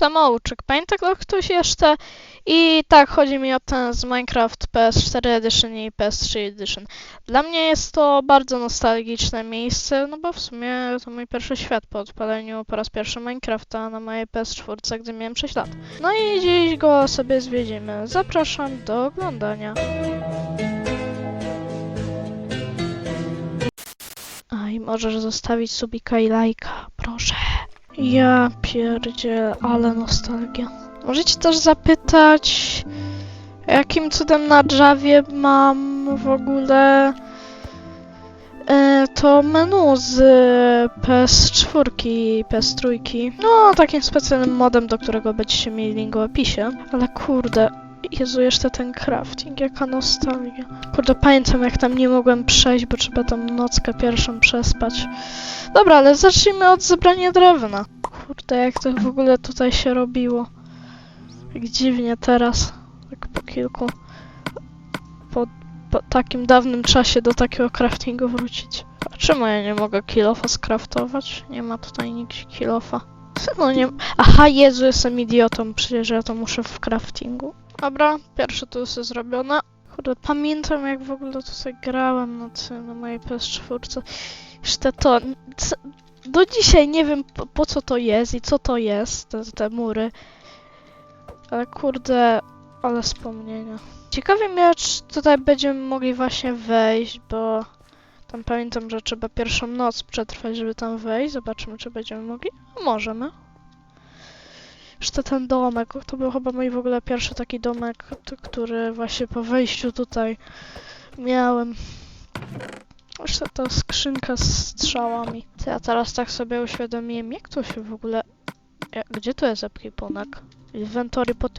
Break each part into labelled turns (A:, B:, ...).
A: samouczek. Pamięta go ktoś jeszcze? I tak, chodzi mi o ten z Minecraft PS4 Edition i PS3 Edition. Dla mnie jest to bardzo nostalgiczne miejsce, no bo w sumie to mój pierwszy świat po odpaleniu po raz pierwszy Minecrafta na mojej PS4, gdy miałem 6 lat. No i dziś go sobie zwiedzimy. Zapraszam do oglądania. A i możesz zostawić subika i lajka, proszę. Ja pierdzielę, ale nostalgia. Możecie też zapytać, jakim cudem na Javie mam w ogóle e, to menu z PS4 i PS3. No, takim specjalnym modem, do którego będziecie mieli link w opisie. Ale kurde, Jezu, jeszcze ten crafting, jaka nostalgia. Kurde, pamiętam jak tam nie mogłem przejść, bo trzeba tam nockę pierwszą przespać. Dobra, ale zacznijmy od zebrania drewna. Kurde, jak to w ogóle tutaj się robiło. Jak dziwnie teraz, tak po kilku, po, po takim dawnym czasie do takiego craftingu wrócić. A czemu ja nie mogę kilofa skraftować? Nie ma tutaj nigdzie kilofa. No nie... Aha, Jezu, jestem idiotą, przecież ja to muszę w craftingu. Dobra, pierwsze to jest zrobione. Kurde, pamiętam jak w ogóle tutaj grałem na tym, na mojej PS4. Jeszcze to... c- Do dzisiaj nie wiem po, po co to jest i co to jest, te, te mury. Ale kurde, ale wspomnienia. Ciekawie mnie, czy tutaj będziemy mogli właśnie wejść, bo tam pamiętam, że trzeba pierwszą noc przetrwać, żeby tam wejść. Zobaczymy, czy będziemy mogli. Możemy. Jeszcze ten domek, to był chyba mój w ogóle pierwszy taki domek, który właśnie po wejściu tutaj miałem. Jeszcze ta skrzynka z strzałami. To ja teraz tak sobie uświadomiłem, jak to się w ogóle... Gdzie tu jest ekwipunek? Inventory pod...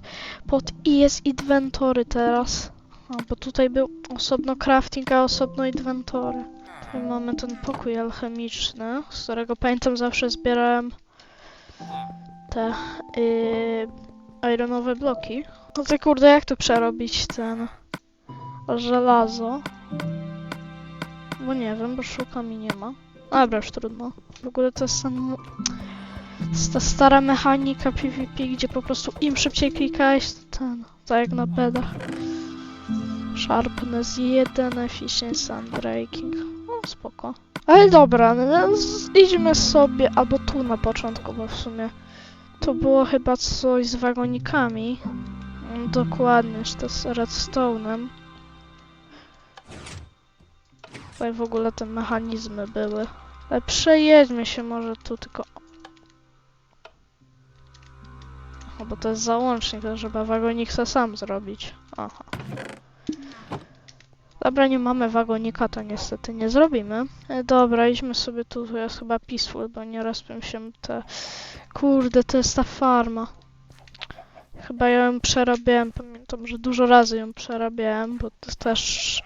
A: Pod i jest inventory teraz. A, bo tutaj był osobno crafting, a osobno inventory. Tutaj mamy ten pokój alchemiczny, z którego pamiętam zawsze zbierałem te yy, ironowe bloki. No to kurde, jak tu przerobić ten żelazo? Bo nie wiem, bo szukam i nie ma. Dobra, już trudno. W ogóle to jest ten... Ta stara mechanika PvP, gdzie po prostu im szybciej klikałeś, to ten... Tak jak na pedach. Sharpness 1, Efficiency and Breaking. No spoko. Ale dobra, no, z- idźmy sobie, albo tu na początku, bo w sumie to było chyba coś z wagonikami. Mm, Dokładnie, że to z redstone'em. Tutaj w ogóle te mechanizmy były. Ale przejedźmy się może tu tylko... O, bo to jest załącznik, to trzeba wagonik se sam zrobić. Aha. Dobra, nie mamy wagonika, to niestety nie zrobimy. E, dobra, idźmy sobie tu, tu jest chyba peaceful, bo nie rozpią się te... Kurde, to jest ta farma. Chyba ją przerabiałem, pamiętam, że dużo razy ją przerabiałem, bo to też...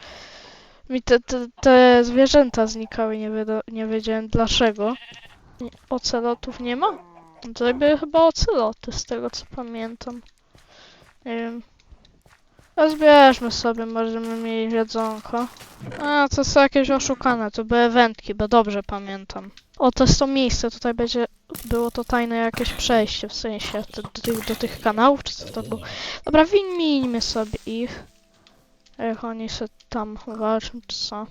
A: Mi te, te, te zwierzęta znikały, nie, nie wiedziałem dlaczego. Ocelotów nie ma? To chyba oceloty, z tego co pamiętam. Nie wiem. A zbierzmy sobie, możemy mieć jedzonko. A, to są jakieś oszukane, to były wędki, bo dobrze pamiętam. O, to jest to miejsce, tutaj będzie, było to tajne jakieś przejście, w sensie do, do, tych, do tych kanałów, czy co to było. Dobra, wymienimy sobie ich. Jak oni się tam walczą, czy co.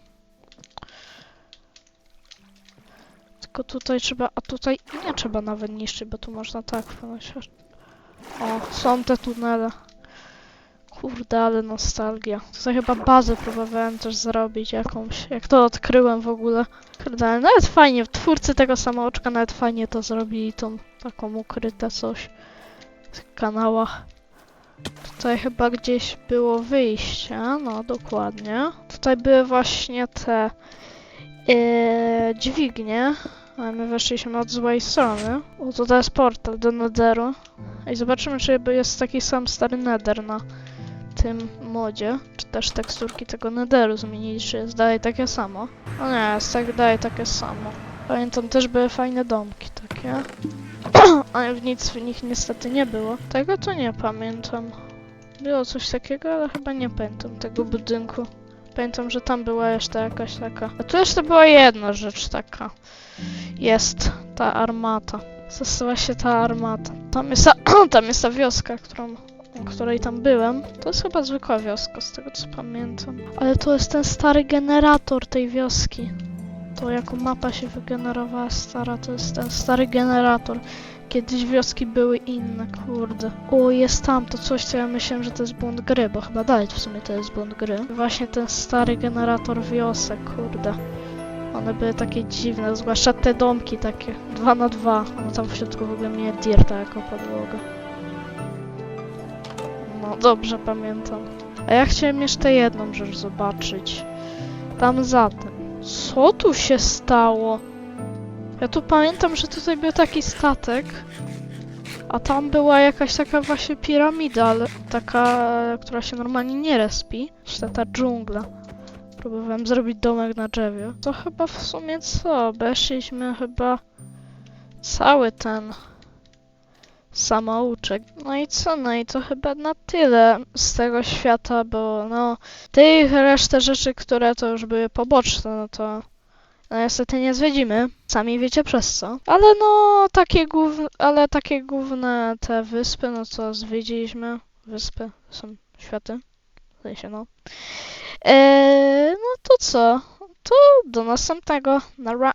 A: Tylko tutaj trzeba, a tutaj nie trzeba nawet niszczyć, bo tu można tak wpłynąć. O, są te tunele. Kurde, ale nostalgia. Tutaj chyba bazę próbowałem też zrobić jakąś. Jak to odkryłem w ogóle. Kurde, ale nawet fajnie, twórcy tego samouczka nawet fajnie to zrobili, tą taką ukryte coś w kanałach. Tutaj chyba gdzieś było wyjście, no dokładnie. Tutaj były właśnie te e, dźwignie, ale my weszliśmy od złej strony. O, to jest portal do Netheru. I zobaczymy, czy jest taki sam stary Nether na tym modzie, czy też teksturki tego Netheru zmienili, czy jest dalej takie samo. No nie, jest tak dalej takie samo. Pamiętam, też były fajne domki takie. Ale w nic w nich niestety nie było. Tego to nie pamiętam. Było coś takiego, ale chyba nie pamiętam tego budynku. Pamiętam, że tam była jeszcze jakaś taka. A tu jeszcze była jedna rzecz taka. Jest ta armata. zastała się ta armata. Tam jest ta, tam jest ta wioska, którą, której tam byłem. To jest chyba zwykła wioska, z tego co pamiętam. Ale to jest ten stary generator tej wioski. To jako mapa się wygenerowała stara, to jest ten stary generator. Kiedyś wioski były inne, kurde. O, jest tam to coś, co ja myślałem, że to jest błąd gry, bo chyba dalej w sumie to jest błąd gry. Właśnie ten stary generator wiosek, kurde. One były takie dziwne, zwłaszcza te domki takie, dwa na dwa. No tam w środku w ogóle mieli dirta jako podłogę. No, dobrze pamiętam. A ja chciałem jeszcze jedną rzecz zobaczyć. Tam za tym. Co tu się stało? Ja tu pamiętam, że tutaj był taki statek, a tam była jakaś taka właśnie piramida, ale taka, która się normalnie nie respi. Czy ta, dżungla. Próbowałem zrobić domek na drzewie. To chyba w sumie co? Obeszliśmy chyba cały ten samouczek. No i co? No i to chyba na tyle z tego świata, bo no tych resztę rzeczy, które to już były poboczne, no to no niestety nie zwiedzimy. Sami wiecie przez co. Ale no takie główne, ale takie główne te wyspy, no co zwiedziliśmy. Wyspy są światy. W sensie no. Eee, no to co? To do następnego. Na